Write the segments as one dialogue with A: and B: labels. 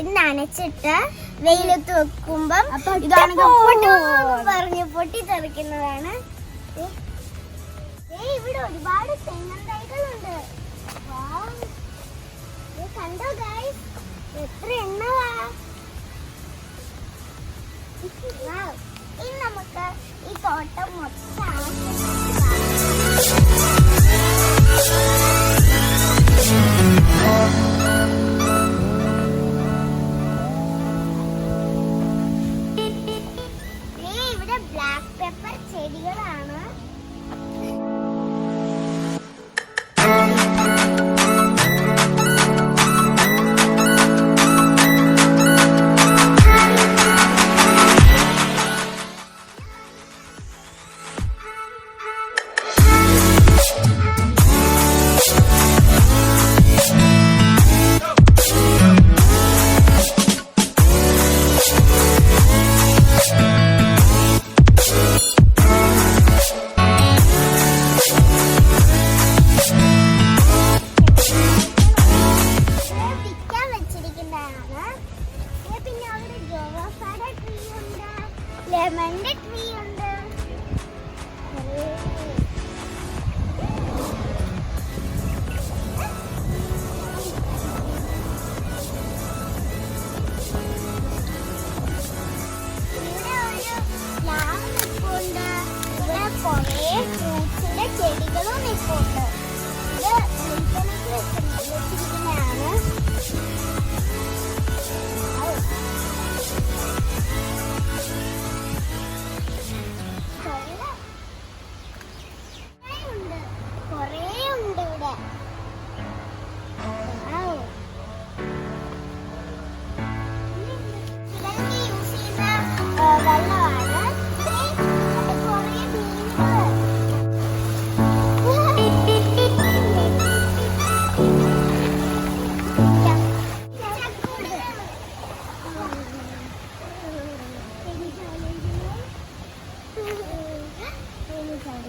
A: ഇത് നനച്ചിട്ട് വെയിലത്ത് വെക്കുമ്പം പറഞ്ഞ് പൊട്ടി തെറിക്കുന്നതാണ് ഇവിടെ ഒരുപാട് തെങ്ങൻ തൈകളുണ്ട്. കണ്ടോ ഗൈസ് എത്ര എണ്ണവാ. ഇനി നമുക്ക് ഈ തോട്ടം മൊത്തം പെപ്പർ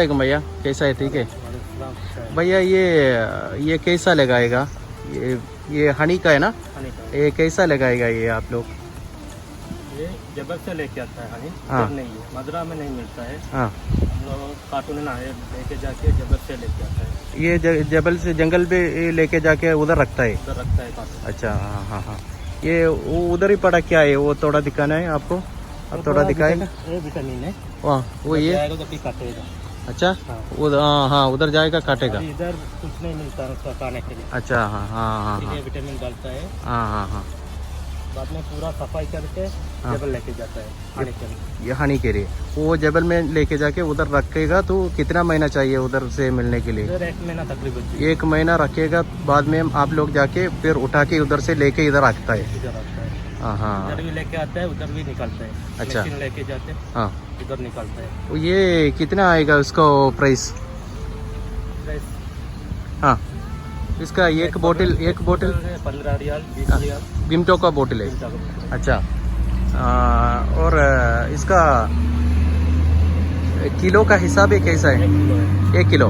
B: सलामकुम भैया कैसा है? ठीक है? भैया ये ये कैसा लगाएगा? ये ये हनी का है ना? ये कैसा लगाएगा ये आप लोग?
C: ये जबल से लेके आता है हनी।
B: हाँ।
C: नहीं है मदरा में नहीं मिलता है।
B: हाँ।
C: हम लोग कार्टून ना है लेके जाके जबल से लेके आता है।
B: ये जबल से जंगल पे लेके जाके उधर रखता है?
C: उधर रखता है
B: अच्छा हाँ हाँ हाँ। ये उधर ही पड़ा क्या है? वो थोड़ा दिखाना है आपको? अब थोड़ा दिखाएगा
C: ये विटामिन है
B: वहाँ वो ये? अच्छा?
C: हाँ।
B: उधर हाँ हाँ उधर जाएगा काटेगा?
C: इधर कुछ नहीं मिलता उसका खाने के लिए।
B: अच्छा हाँ हाँ हाँ हाँ।
C: विटामिन डालता है।
B: हाँ हाँ हाँ।
C: बाद में पूरा सफ़ाई करके
B: हाँ।
C: जबल लेके जाता है खाने के लिए।
B: ये हनी के लिए। वो जबल में लेके जाके उधर रखेगा तो कितना महीना चाहिए उधर से मिलने के लिए?
C: एक महीना तकरीबन
B: एक महीना रखेगा बाद में आप लोग जाके फिर उठा के उधर से लेके इधर रखता है।
C: इधर है
B: हाँ। हाँ
C: इधर भी लेके आता है उधर भी निकालता है।
B: अच्छा।
C: लेके जाते हैं
B: हाँ।
C: इधर निकालता है।
B: ये कितना आएगा उसका प्राइस
C: प्राइस
B: हाँ। इसका एक बोतल एक बोतल
C: पंद्रह रियाल
B: का बोतल है। अच्छा। आ, और इसका किलो का हिसाब है कैसा है?
C: एक किलो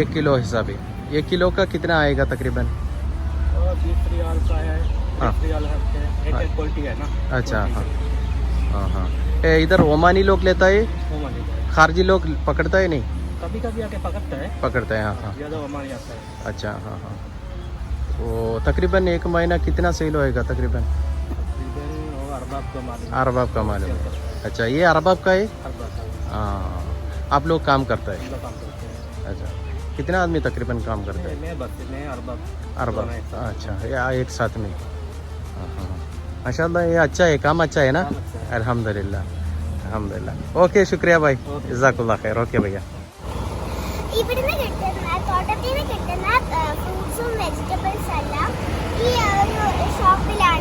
B: एक किलो। हिसाब है। एक किलो का कितना आएगा तकरीबन?
C: बीस रियाल का है।
B: हाँ।
C: है
B: हाँ।
C: क्वालिटी है। ना।
B: अच्छा हाँ। हाँ। हाँ इधर ओमानी लोग लेता है? खारजी लोग पकड़ता है नहीं?
D: कभी कभी आके पकड़ता है।
B: पकड़ते हैं हाँ हाँ।
D: ज़्यादा हमारे आता है।
B: अच्छा हाँ हाँ। वो तकरीबन एक महीना कितना सेल होएगा तकरीबन?
D: तकरीबन अरबाब को है।
B: अच्छा ये अरबाब का है? हाँ। आप लोग काम करता है? अच्छा। कितना आदमी तकरीबन काम करता है?
D: मैं अरबाब।
B: अच्छा या एक साथ में? माशाल्लाह ये अच्छा है काम अच्छा है ना
D: काम अच्छा है।
B: अल्हम्दुलिल्लाह अल्हम्दुलिल्लाह ओके शुक्रिया भाई
D: ओके।
B: जजाकुल्ला खैर ओके भैया
A: ഇവിടുന്ന് കിട്ടുന്ന തോട്ടത്തിൽ നിന്ന് കിട്ടുന്ന ഫ്രൂട്ട്സും വെജിറ്റബിൾസ് എല്ലാം ഈ ഒരു ഷോപ്പിലാണ്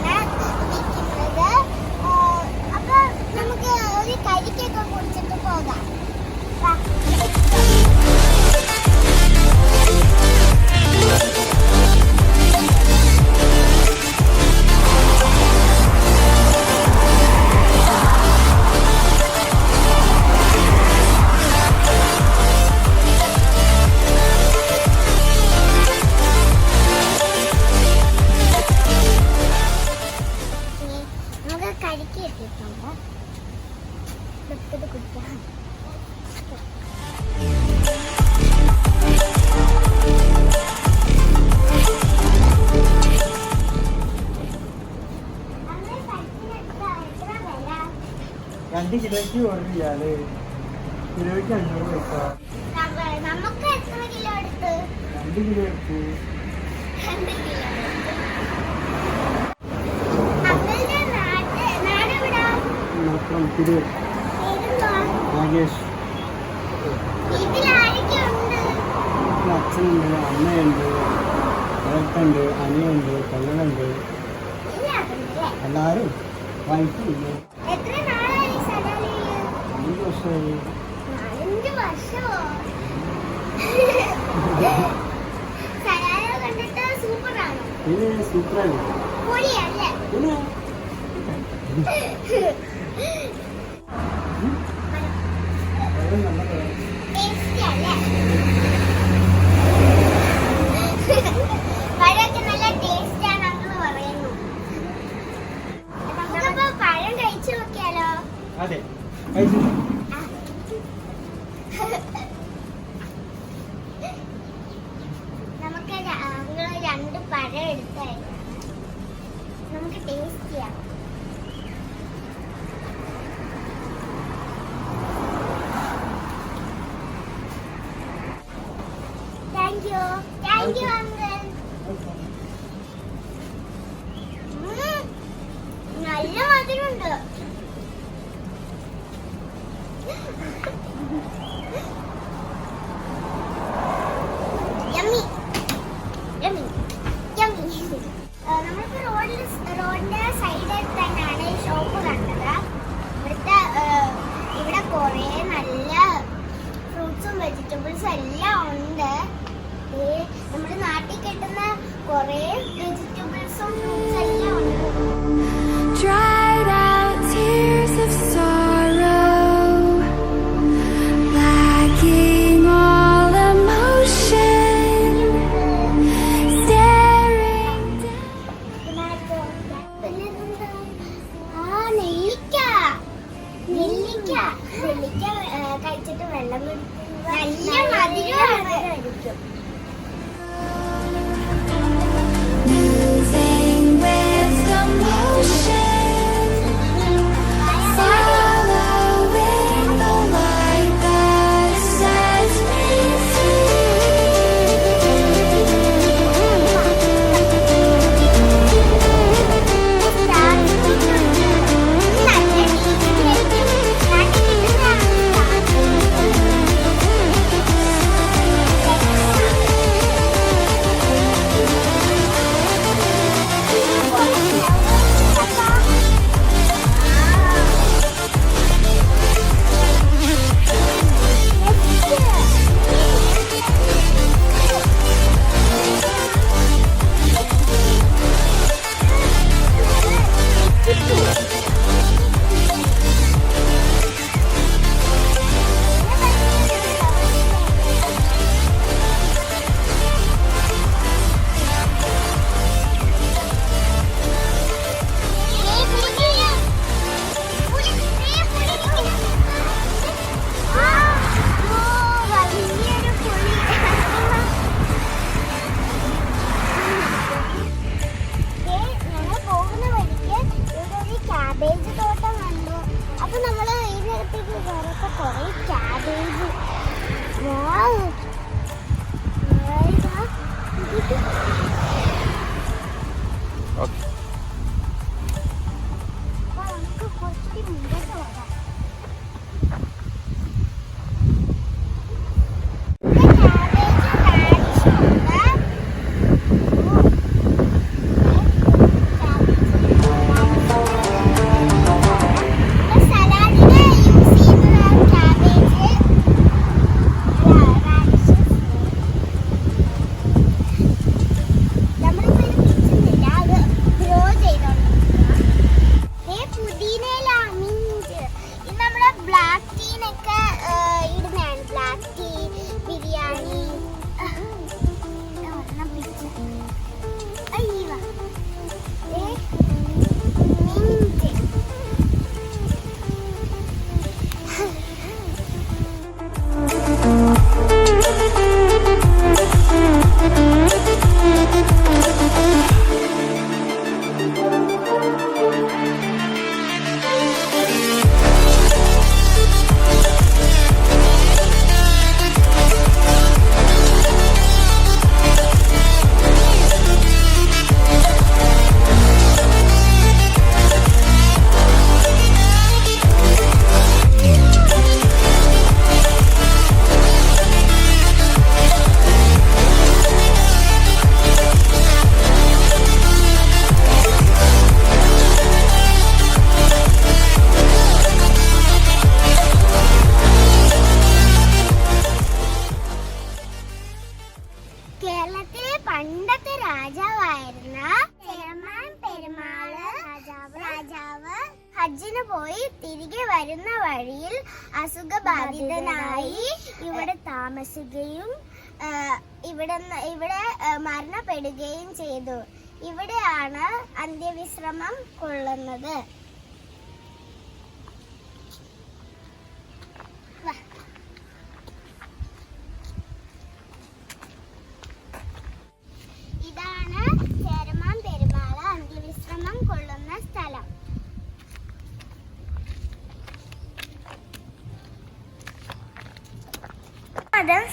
D: റിയാൽ കിലോയ്ക്ക് അഞ്ഞൂറ് പൈസ.
A: നമുക്ക് എത്ര കിലോ എടുത്ത്?
D: രണ്ട് കിലോ എടുത്തു. മാത്രം തിരു നാഗേഷ്. അച്ഛനുണ്ട് അമ്മയുണ്ട് ഏട്ടനുണ്ട് അനിയുണ്ട് പെങ്ങളുണ്ട് എല്ലാവരും വൈഫുണ്ട്
A: എത്ര നാളായി സലാലയിൽ
D: അഞ്ച് വർഷമായി
A: സൂപ്പറാണോ
D: പിന്നെ സൂപ്പറാണ്
A: പൊളിയല്ലേ
D: പിന്നെ വളരെ നല്ലതാണ്
A: ടേസ്റ്റി അല്ലേ പഴമൊക്കെ നല്ല ടേസ്റ്റ് ആണ് അങ്കിൾ പറയുന്നു നമുക്കപ്പോ പഴം കഴിച്ചു നോക്കിയാലോ
D: അതെ കഴിച്ചു
A: നമുക്ക് അങ്കിൾ രണ്ട് പഴം എടുത്തായിരുന്നു നമുക്ക് ടേസ്റ്റ് ചെയ്യാം. താമസിക്കുകയും ആ, ഇവിടെ ഇവിടെ മരണപ്പെടുകയും ചെയ്തു. ഇവിടെയാണ് അന്ത്യവിശ്രമം കൊള്ളുന്നത്.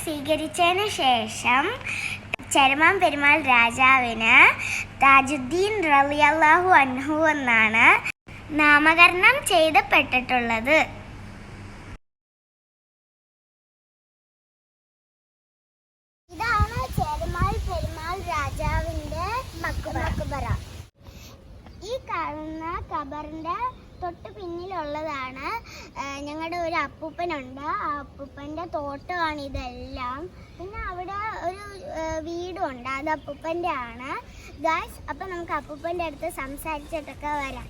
A: സ്വീകരിച്ചതിന് ശേഷം ചരമാൻ പെരുമാൾ രാജാവിന് താജുദ്ദീൻ റളിയല്ലാഹു അൻഹു എന്നാണ് നാമകരണം ചെയ്തപ്പെട്ടിട്ടുള്ളത്. ഇതാണ് ചെറുമാൾ പെരുമാൾ രാജാവിന്റെ മക്കുബറ ഈ കാണുന്ന ഖബറിന്റെ തൊട്ട് പിന്നിലുള്ളതാണ്. ഞങ്ങളുടെ ഒരു അപ്പൂപ്പനുണ്ട്. ആ അപ്പൂപ്പന്റെ തോട്ടമാണ് ഇതെല്ലാം. പിന്നെ അവിടെ ഒരു വീടുണ്ട്. അത് അപ്പൂപ്പന്റെ ആണ് ഗായ്സ് അപ്പൊ നമുക്ക് അപ്പൂപ്പന്റെ അടുത്ത് സംസാരിച്ചിട്ടൊക്കെ വരാം.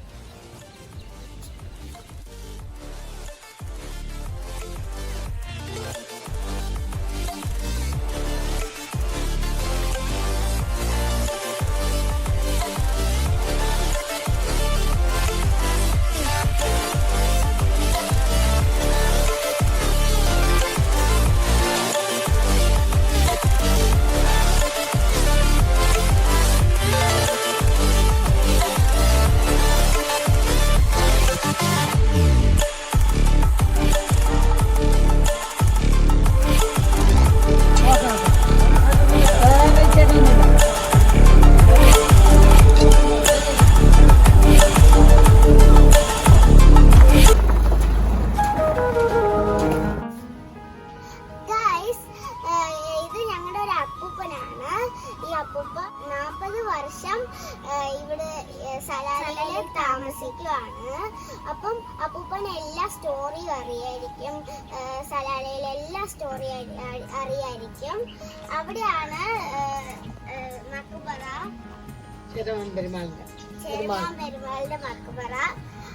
A: മക്ബറ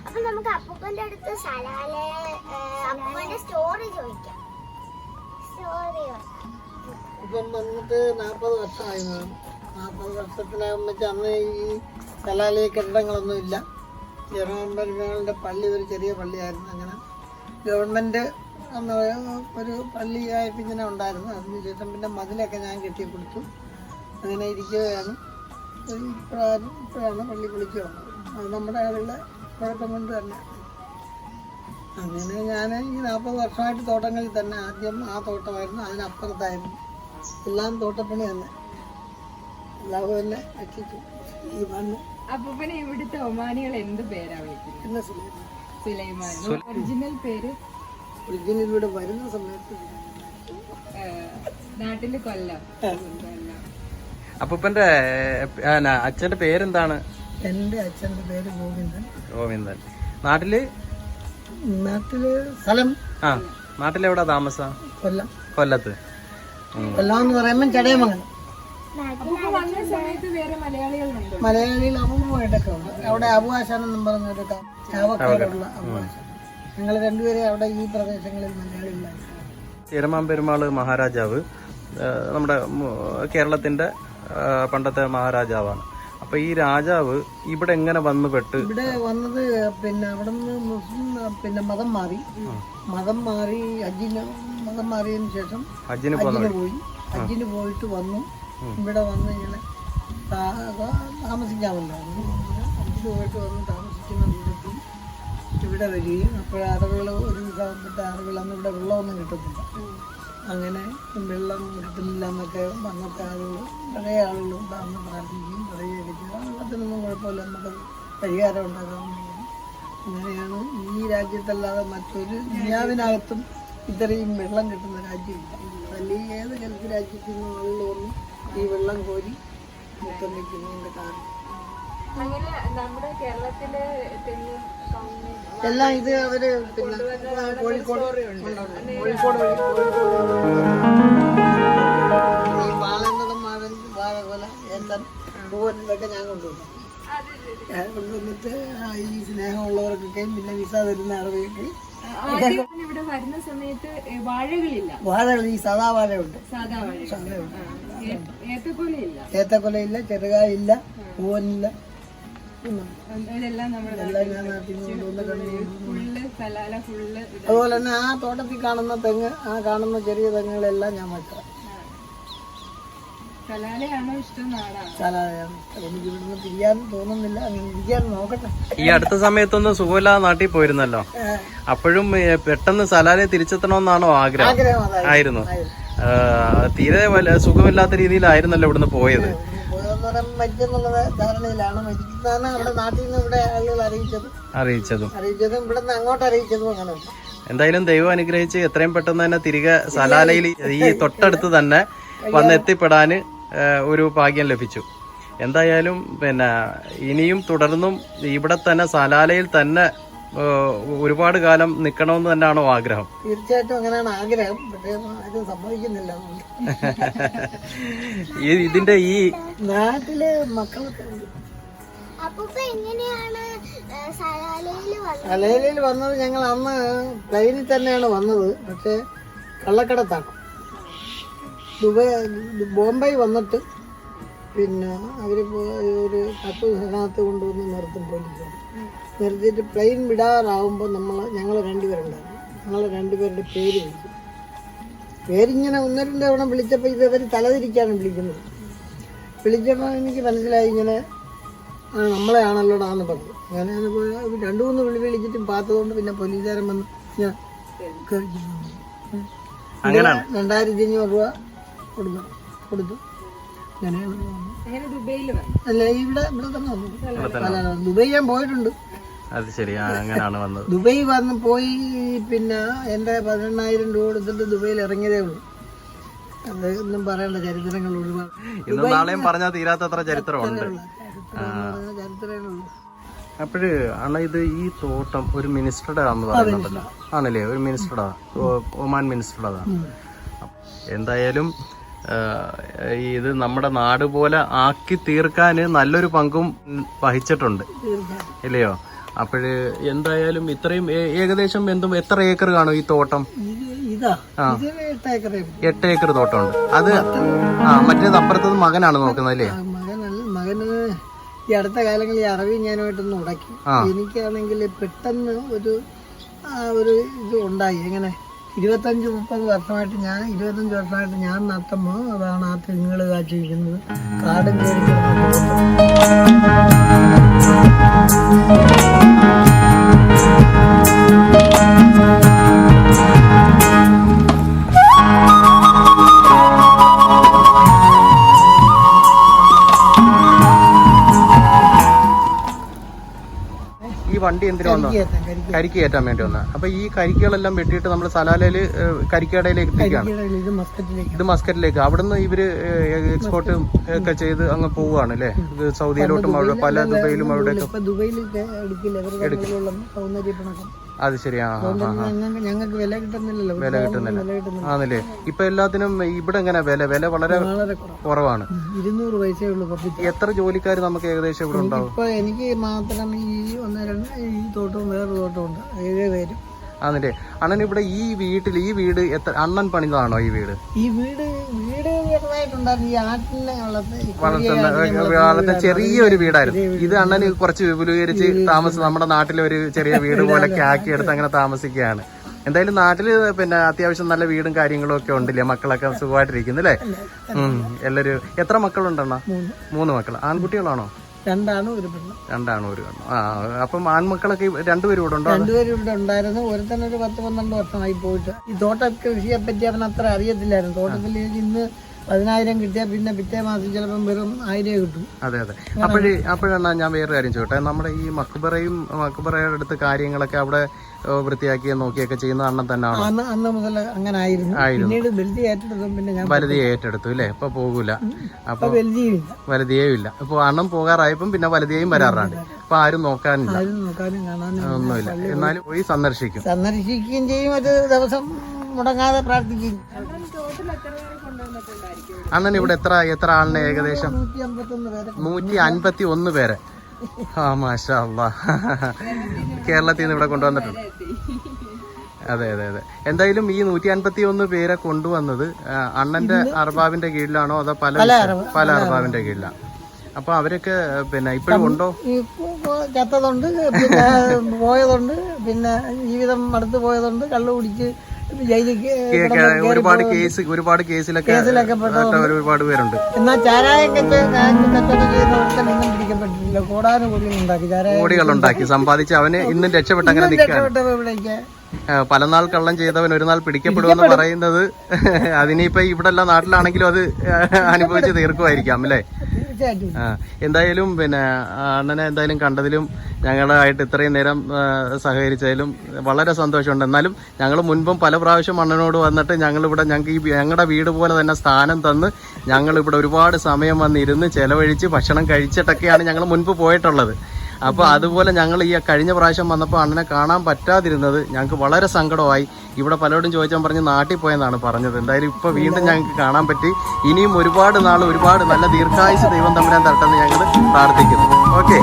A: അപ്പൊ നമുക്ക് അപ്പൂപ്പന്റെ അടുത്ത് സലാലെ അപ്പൂപ്പന്റെ സ്റ്റോറി ചോദിക്കാം. സ്റ്റോറി
D: ഇപ്പം വന്നിട്ട് നാൽപ്പത് വർഷമായി നാൽപ്പത് വർഷത്തിലാകുമ്പോൾ അന്ന് ഈ കലാലയ കെട്ടിടങ്ങളൊന്നും ഇല്ല. പെരുമാളിന്റെ പള്ളി ഒരു ചെറിയ പള്ളിയായിരുന്നു അങ്ങനെ. ഗവൺമെന്റ് അന്ന് ഒരു പള്ളിയായിട്ട് ഇങ്ങനെ ഉണ്ടായിരുന്നു. അതിനുശേഷം പിന്നെ മതിലൊക്കെ ഞാൻ കെട്ടി കൊടുത്തു അങ്ങനെ ഇരിക്കുകയാണ്. ഇപ്പോഴാണ് ഇപ്പോഴാണ് പള്ളി വിളിച്ചു വന്നത്. അത് നമ്മുടെ ആളുകളുടെ കുഴപ്പം കൊണ്ട് തന്നെ. അങ്ങനെ ഞാൻ ഈ നാൽപ്പത് വർഷമായിട്ട് തോട്ടങ്ങളിൽ തന്നെ ആദ്യം ആ തോട്ടമായിരുന്നു അതിനപ്പുറത്തായിരുന്നു. എല്ലാം തോട്ടപ്പണി തന്നെ. എല്ലാവരും തന്നെ രക്ഷിച്ചു ഈ മണ്ണ്
E: അപ്പൊ പിന്നെ ഇവിടുത്തെ ഒമാനികൾ എന്ത് പേരാ വിളിക്കുന്നത്?
D: എന്നെ സുലൈമാൻ.
E: സുലൈമാൻ. ഒറിജിനൽ പേര്?
D: ഒറിജിനൽ ഇവിടെ വരുന്ന സമയത്ത്
E: നാട്ടിൽ കൊല്ലം.
B: അപ്പൂപ്പന്റെ അച്ഛന്റെ പേരെന്താണ്?
D: എന്റെ അച്ഛന്റെ പേര് ഗോവിന്ദൻ.
B: ഗോവിന്ദൻ. നാട്ടിൽ?
D: നാട്ടിൽ സ്ഥലം?
B: ആ നാട്ടിലെവിടാ താമസം?
D: കൊല്ലം.
B: കൊല്ലത്ത്.
D: കൊല്ലം എന്ന് പറയുമ്പോൾ ചടയമംഗലം.
E: അപ്പൂപ്പ വന്ന സമയത്ത് വേറെ മലയാളികളുണ്ട്.
D: മലയാളിയിൽ അപൂർവമായിട്ടൊക്കെ ഉണ്ട്. അവിടെ അബുവാശാൻ എന്നും പറഞ്ഞൊരു ചാവക്കാടുള്ള അബുവാശാൻ ഞങ്ങൾ രണ്ടുപേരെ അവിടെ ഈ പ്രദേശങ്ങളിൽ മലയാളികളായിരുന്നു
B: ചേരമാൻ പെരുമാൾ മഹാരാജാവ് നമ്മുടെ കേരളത്തിന്റെ പണ്ടത്തെ മഹാരാജാവാണ്. അപ്പൊ ഈ രാജാവ് ഇവിടെ എങ്ങനെ വന്നു പെട്ട്?
D: ഇവിടെ വന്നത് പിന്നെ അവിടെ നിന്ന് മുസ്ലിം പിന്നെ മതം മാറി. മതം മാറി ഹജ്ജിന് മതം മാറിയതിന് ശേഷം
B: ഹജ്ജിന്
D: പോയി. ഹജ്ജിന് പോയിട്ട് വന്നു. ഇവിടെ വന്ന് ഇങ്ങനെ താമസിക്കാമല്ലോ. ഹജ്ജിന് പോയിട്ട് വന്ന് താമസിക്കുന്ന കൂട്ടത്തിൽ ഇവിടെ വരികയും അപ്പോൾ അറിവുകൾ ഒരു വിഭാഗപ്പെട്ട അറിവുകൾ അന്ന് ഇവിടെ വെള്ളമൊന്നും കിട്ടത്തില്ല. അങ്ങനെ വെള്ളം കിട്ടുന്നില്ല എന്നൊക്കെ വന്നത്തെ ആളുകൾ പഴയ ആളുകളും താന്ന് പ്രാർത്ഥിക്കുകയും പറയുകയൊക്കെ അടിക്കുക വെള്ളത്തിനൊന്നും കുഴപ്പമില്ല നമുക്ക് പരിഹാരം ഉണ്ടാകാവുന്നതാണ് അങ്ങനെയാണ് ഈ രാജ്യത്തല്ലാതെ മറ്റൊരു ദുനിയാവിനകത്തും ഇത്രയും വെള്ളം കിട്ടുന്ന രാജ്യമില്ല. അല്ലെങ്കിൽ ഏത് ഗൾഫ് രാജ്യത്തു നിന്നും ആളുകൾ ഈ വെള്ളം കോരി മുത്തം വയ്ക്കുന്നതിന്റെ കാരണം. എല്ലാം ഇത് അവർ പിന്നെ കോഴിക്കോട് കോഴിക്കോട് വഴി ഈ പാലന്തടം മാവൻ വാഴകൊല പൂവൻ ഇതൊക്കെ ഞാൻ കൊണ്ടുവന്നു. ഞാൻ കൊണ്ടുവന്നിട്ട് ഈ സ്നേഹമുള്ളവർക്കൊക്കെ പിന്നെ വിസ തരുന്ന അറിവൊക്കെ
E: ഇവിടെ വരുന്ന സമയത്ത് വാഴകളില്ല.
D: വാഴകൾ ഈ സദാ വാഴയുണ്ട്.
E: സാധാ വാഴ. ഏത്തക്കൊലയില്ല.
D: ഏത്തക്കൊലയില്ല ചെറുകായില്ല പൂവനില്ല. അതുപോലെ തന്നെ ആ തോട്ടത്തിൽ കാണുന്ന തെങ്ങ് ആ കാണുന്ന ചെറിയ തെങ്ങുകളെല്ലാം ഞാൻ വെക്കാം.
B: ഈ അടുത്ത സമയത്തൊന്നും സുഖമില്ല നാട്ടിൽ പോയിരുന്നല്ലോ. അപ്പോഴും പെട്ടെന്ന് സലാലെ തിരിച്ചെത്തണമെന്നാണോ ആഗ്രഹം? ആയിരുന്നു. ആ, തീരെ സുഖമില്ലാത്ത രീതിയിലായിരുന്നല്ലോ ഇവിടുന്ന് പോയത്.
D: പറയാൻ മരിച്ചെന്നുള്ള ധാരണയിലാണ്. മരിച്ചതാണ് അവിടെ നാട്ടിൽ നിന്ന് ഇവിടെ ആളുകൾ അറിയിച്ചതും.
B: അറിയിച്ചതും.
D: അറിയിച്ചതും ഇവിടെ നിന്ന് അങ്ങോട്ട് അറിയിച്ചതും അങ്ങനെ.
B: എന്തായാലും ദൈവം അനുഗ്രഹിച്ച് എത്രയും പെട്ടെന്ന് തന്നെ തിരികെ സലാലയിൽ ഈ തൊട്ടടുത്ത് തന്നെ വന്നെത്തിപ്പെടാന് ആ, ഒരു ഭാഗ്യം ലഭിച്ചു. എന്തായാലും പിന്നെ ഇനിയും തുടർന്നും ഇവിടെ തന്നെ സലാലയിൽ തന്നെ ഒരുപാട് കാലം നിക്കണമെന്ന് തന്നെയാണോ ആഗ്രഹം?
D: തീർച്ചയായിട്ടും അങ്ങനെയാണ് ആഗ്രഹം. പക്ഷേ അത് സംഭവിക്കുന്നില്ല
B: ഇതിന്റെ ഈ
D: നാട്ടിൽ മക്കളൊക്കെ
A: വന്നത്?
D: മലയാളിയിൽ വന്നത് ഞങ്ങൾ അന്ന് പ്ലെയിനിൽ തന്നെയാണ് വന്നത്. പക്ഷേ കള്ളക്കടത്താണ്. ദുബൈ ബോംബെ വന്നിട്ട് പിന്നെ അവർ ഒരു പത്ത് ദിവസത്തിനകത്ത് കൊണ്ടുവന്ന് നിർത്തും പോലീസ് നിർത്തിയിട്ട് പ്ലെയിൻ വിടാറാവുമ്പോൾ നമ്മൾ ഞങ്ങൾ രണ്ടുപേരുണ്ടായിരുന്നു ഞങ്ങൾ രണ്ടുപേരുടെ പേര് വിളിക്കും. പേരിങ്ങനെ ഒന്ന് രണ്ട് തവണ വിളിച്ചപ്പോൾ ഇത് അവർ തലതിരിക്കാണ് വിളിക്കുന്നത്. വിളിച്ചപ്പോൾ എനിക്ക് മനസ്സിലായി ഇങ്ങനെ ആ നമ്മളെ ആണല്ലോടാന്ന് പറഞ്ഞു. അങ്ങനെ പോയി രണ്ടു മൂന്ന് വിളി വിളിച്ചിട്ടും പാത്തതുകൊണ്ട് പിന്നെ പോലീസുകാരൻ വന്ന് ഞാൻ രണ്ടായിരത്തി അഞ്ഞൂറ് രൂപ കൊടുത്തു. കൊടുത്തു. അങ്ങനെയാണ് അല്ല ഇവിടെ ഇവിടെ തന്നെ വന്നു. അല്ല, ദുബൈ ഞാൻ പോയിട്ടുണ്ട്.
B: അത് ശരി. അങ്ങനെയാണ് വന്നത്.
D: ദുബൈ വന്ന് പോയി പിന്നെ എന്റെ പതിനെണ്ണായിരം രൂപ കൊടുത്തിട്ട് ദുബൈയിൽ ഇറങ്ങിയതേ ഉള്ളൂ. അതൊന്നും പറയേണ്ട ചരിത്രങ്ങൾ ഒരുപാട്.
B: ഇന്നും നാളെയും പറഞ്ഞാൽ തീരാത്തത്ര ചരിത്രമുണ്ട്.
D: ചരിത്രമേ ഉള്ളൂ.
B: അപ്പോഴ് അണ്ണ ഇത് ഈ തോട്ടം ഒരു മിനിസ്റ്ററുടെ ആണെന്ന് പറയുന്നുണ്ടല്ലോ. ആണല്ലേ? ഒരു മിനിസ്റ്ററുടെ ഒമാൻ മിനിസ്റ്ററുടെ എന്തായാലും ഇത് നമ്മുടെ നാട് പോലെ ആക്കി തീർക്കാന് നല്ലൊരു പങ്കും വഹിച്ചിട്ടുണ്ട്. ഇല്ലയോ? അപ്പോഴ് എന്തായാലും ഇത്രയും ഏകദേശം എന്തും എത്ര ഏക്കർ കാണും ഈ തോട്ടം?
D: എട്ട് ഏക്കർ തോട്ടം
B: ഉണ്ട് ഏക്കർ തോട്ടമുണ്ട്. അത് ആ മറ്റേത് അപ്പുറത്തത് മകനാണ് നോക്കുന്നത് അല്ലേ?
D: ഈ അടുത്ത കാലങ്ങളിൽ അറിവ് ഞാനുമായിട്ടൊന്ന് ഉടക്കി എനിക്കാണെങ്കിൽ പെട്ടെന്ന് ഒരു ഒരു ഇത് ഉണ്ടായി. എങ്ങനെ? ഇരുപത്തഞ്ച് മുപ്പത് വർഷമായിട്ട് ഞാൻ ഇരുപത്തഞ്ച് വർഷമായിട്ട് ഞാൻ നട്ടുമ്പോൾ അതാണ് ആ തെങ്ങുകൾ കാച്ചിരിക്കുന്നത്. കാടും കയറി
B: എന്തിനു വന്നു
D: കരിക്ക്.
B: കയറ്റാൻ വേണ്ടി വന്ന. അപ്പൊ ഈ കരിക്കുകളെല്ലാം വെട്ടിയിട്ട് നമ്മൾ സലാലയിൽ കരിക്കടയിലേക്ക് എത്തിക്കുകയാണ്
D: കരിക്കിടയിൽ ഇത് മസ്കറ്റിലേക്ക്.
B: ഇത് മസ്കറ്റിലേക്ക്. അവിടുന്ന് ഇവർ എക്സ്പോർട്ട് ഒക്കെ ചെയ്ത് അങ്ങ് പോവുകയാണ് അല്ലേ? ഇത് സൗദിയിലോട്ടും അവിടെ പല ദുബൈയിലും അവിടെ
D: ദുബൈയിലൊക്കെ എടുക്കില്ല.
B: അത് ശരിയാ.
D: ഞങ്ങൾക്ക് വില കിട്ടുന്നില്ലല്ലോ.
B: വില കിട്ടുന്നില്ല. ആണല്ലേ? ഇപ്പൊ എല്ലാത്തിനും ഇവിടെ എങ്ങനെ വില വില വളരെ കുറവാണ്.
D: ഇരുന്നൂറ് പൈസയേ ഉള്ളൂ
B: എത്ര ജോലിക്കാർ നമുക്ക് ഏകദേശം ഇവിടെ ഉണ്ടാവും?
D: ഇപ്പൊ എനിക്ക് മാത്രം ഈ ഒന്ന് രണ്ട് ഈ തോട്ടവും വേറൊരു ഉണ്ട്. ഏഴ് പേരും.
B: ആണല്ലേ? അണ്ണൻ ഇവിടെ ഈ വീട്ടിൽ ഈ വീട് എത്ര അണ്ണൻ പണിതാണോ ഈ വീട്?
D: ഈ വീട് ഈ ആട്ടിനെ
B: വളർത്തുന്ന ചെറിയൊരു വീടായിരുന്നു. ഇത് അണ്ണന് കുറച്ച് വിപുലീകരിച്ച് താമസം നമ്മുടെ നാട്ടിലെ ഒരു ചെറിയ വീട് പോലെ പോലൊക്കെ ആക്കിയെടുത്ത് അങ്ങനെ താമസിക്കുകയാണ്. എന്തായാലും നാട്ടിൽ പിന്നെ അത്യാവശ്യം നല്ല വീടും കാര്യങ്ങളും ഒക്കെ ഉണ്ടല്ലേ? മക്കളൊക്കെ സുഖമായിട്ടിരിക്കുന്നു അല്ലേ? ഉം. എല്ലാരും എത്ര മക്കളുണ്ടെണ്ണ
D: മൂന്ന്.
B: മക്കൾ ആൺകുട്ടികളാണോ?
D: രണ്ടാണ് ഒരു പെണ്ണ്.
B: രണ്ടാണോ ഒരു പെണ്ണ്. ആ അപ്പം ആൺമക്കളൊക്കെ രണ്ടുപേരും ഇവിടെ ഉണ്ടോ?
D: രണ്ടുപേരും ഇവിടെ ഉണ്ടായിരുന്നു. ഒരുത്തനൊരു പത്ത് പന്ത്രണ്ട് വർഷമായി പോയിട്ട്. ഈ തോട്ട കൃഷിയെ പറ്റി അവൻ അത്ര അറിയത്തില്ലായിരുന്നു. തോട്ടത്തിൽ ഇന്ന് പതിനായിരം കിട്ടിയാൽ പിന്നെ പിറ്റേ മാസം ചിലപ്പം വെറും ആയിരം കിട്ടും.
B: അതെ അതെ. അപ്പോഴേ അപ്പോഴാണ് ഞാൻ വേറൊരു കാര്യം ചോട്ടെ നമ്മുടെ ഈ മക്ബറയും മക്ബറയുടെ അടുത്ത് കാര്യങ്ങളൊക്കെ അവിടെ വൃത്തിയാക്കി നോക്കിയൊക്കെ ചെയ്യുന്ന അണ്ണം തന്നെയാണ്?
D: അന്ന് അന്ന് മുതൽ അങ്ങനെ ആയിരുന്നു. പിന്നീട് ഏറ്റെടുത്തും പിന്നെ ഞാൻ
B: വലുതിയെ ഏറ്റെടുത്തു അല്ലേ? ഇപ്പൊ പോകൂല. അപ്പൊ വലുതിയും ഇല്ല. ഇപ്പൊ അണ്ണം പോകാറായപ്പം പിന്നെ വലുതിയേയും വരാറുണ്ട്. അപ്പൊ ആരും നോക്കാനില്ല. ഒന്നുമില്ല. എന്നാലും പോയി സന്ദർശിക്കും.
D: സന്ദർശിക്കുകയും ചെയ്യും. ഒരു ദിവസം മുടങ്ങാതെ പ്രാർത്ഥിക്കുകയും.
B: അണ്ണൻ ഇവിടെ എത്ര എത്ര ആളിനെ ഏകദേശം?
D: നൂറ്റി
B: അൻപത്തി ഒന്ന് പേരെ. ആ മാഷാ കേരളത്തിൽ നിന്ന് ഇവിടെ കൊണ്ടുവന്നിട്ടുണ്ട്. അതെ അതെ അതെ. എന്തായാലും ഈ നൂറ്റി അൻപത്തി ഒന്ന് പേരെ കൊണ്ടുവന്നത് അണ്ണന്റെ അർബാബിന്റെ കീഴിലാണോ അതോ പല പല അർബാബിന്റെ കീഴിലാണ്. അപ്പൊ അവരൊക്കെ പിന്നെ ഇപ്പോഴും ഉണ്ടോ?
D: ചത്തതുണ്ട് പിന്നെ പോയതുണ്ട് പിന്നെ ജീവിതം മടുത്തു പോയതുണ്ട് കള്ളു കുടിച്ച്
B: ഒരുപാട് കേസ് ഒരുപാട് കേസിലൊക്കെ ഒരുപാട് പേരുണ്ട്.
D: എന്നാൽ ചാരായം ചാരായം
B: കോടികളുണ്ടാക്കി സമ്പാദിച്ച് അവന് ഇന്നും രക്ഷപ്പെട്ട് അങ്ങനെ നിൽക്കാൻ പലനാൾ കള്ളം ചെയ്തവൻ ഒരു നാൾ പിടിക്കപ്പെടുമെന്ന് പറയുന്നത് അതിനിപ്പോ ഇവിടെ എല്ലാ നാട്ടിലാണെങ്കിലും അത് അനുഭവിച്ച് തീർക്കുമായിരിക്കാം അല്ലേ? എന്തായാലും പിന്നെ അണ്ണനെ എന്തായാലും കണ്ടതിലും ഞങ്ങളായിട്ട് ഇത്രയും നേരം സഹകരിച്ചതിലും വളരെ സന്തോഷമുണ്ട്. എന്നാലും ഞങ്ങൾ മുൻപും പല പ്രാവശ്യം അണ്ണനോട് വന്നിട്ട് ഞങ്ങളിവിടെ ഞങ്ങൾക്ക് ഈ ഞങ്ങളുടെ വീട് പോലെ തന്നെ സ്ഥാനം തന്ന് ഞങ്ങളിവിടെ ഒരുപാട് സമയം വന്നിരുന്ന് ചെലവഴിച്ച് ഭക്ഷണം കഴിച്ചിട്ടൊക്കെയാണ് ഞങ്ങൾ മുൻപ് പോയിട്ടുള്ളത്. അപ്പോൾ അതുപോലെ ഞങ്ങൾ ഈ കഴിഞ്ഞ പ്രാവശ്യം വന്നപ്പോൾ അണ്ണനെ കാണാൻ പറ്റാതിരുന്നത് ഞങ്ങൾക്ക് വളരെ സങ്കടമായി. ഇവിടെ പലരോടും ചോദിച്ചാൽ പറഞ്ഞ് നാട്ടിൽ പോയെന്നാണ് പറഞ്ഞത്. എന്തായാലും ഇപ്പോൾ വീണ്ടും ഞങ്ങൾക്ക് കാണാൻ പറ്റി. ഇനിയും ഒരുപാട് നാൾ ഒരുപാട് നല്ല ദീർഘായുസ് ദൈവം തമ്പുരാൻ തരട്ടെന്ന് ഞങ്ങൾ പ്രാർത്ഥിക്കുന്നു. ഓക്കെ.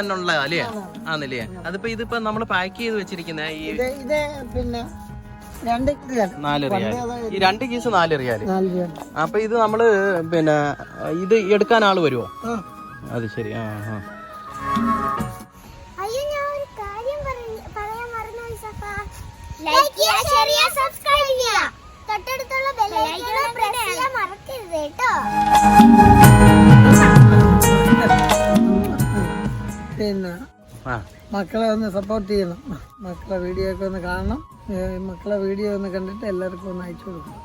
B: തന്നെ ഉള്ള അല്ലേ ആന്നല്ലേ? അതിപ്പോ ഇതിപ്പോ നമ്മൾ പാക്ക് ചെയ്ത് വെച്ചിരിക്കുന്ന ഈ
D: ഇത് ഇത് പിന്നെ രണ്ട് റിയാൽ
B: നാല് റിയാൽ ഈ രണ്ട് കീസ് നാല് റിയാൽ
D: നാല്
B: അപ്പൊ ഇത് നമ്മൾ പിന്നെ ഇത് എടുക്കാൻ ആൾ വരുമോ
D: ആ.
B: അത് ശരി. ആ ആ.
A: അയ്യോ ഞാൻ ഒരു കാര്യം പറയ- പറയാൻ മറന്നു സഫ. ലൈക്ക് ചെയ്യുക ഷെയർ ചെയ്യുക സബ്സ്ക്രൈബ് ചെയ്യുക. തൊട്ടടുത്തുള്ള ബെല്ലൈക്കൺ പ്രസ് ചെയ്യാൻ മറക്കരുത് കേട്ടോ.
D: പിന്നെ മക്കളെ ഒന്ന് സപ്പോർട്ട് ചെയ്യണം. മക്കളെ വീഡിയോ ഒക്കെ ഒന്ന് കാണണം. മക്കളെ വീഡിയോ ഒന്ന് കണ്ടിട്ട് എല്ലാവർക്കും ഒന്ന് അയച്ചു കൊടുക്കണം.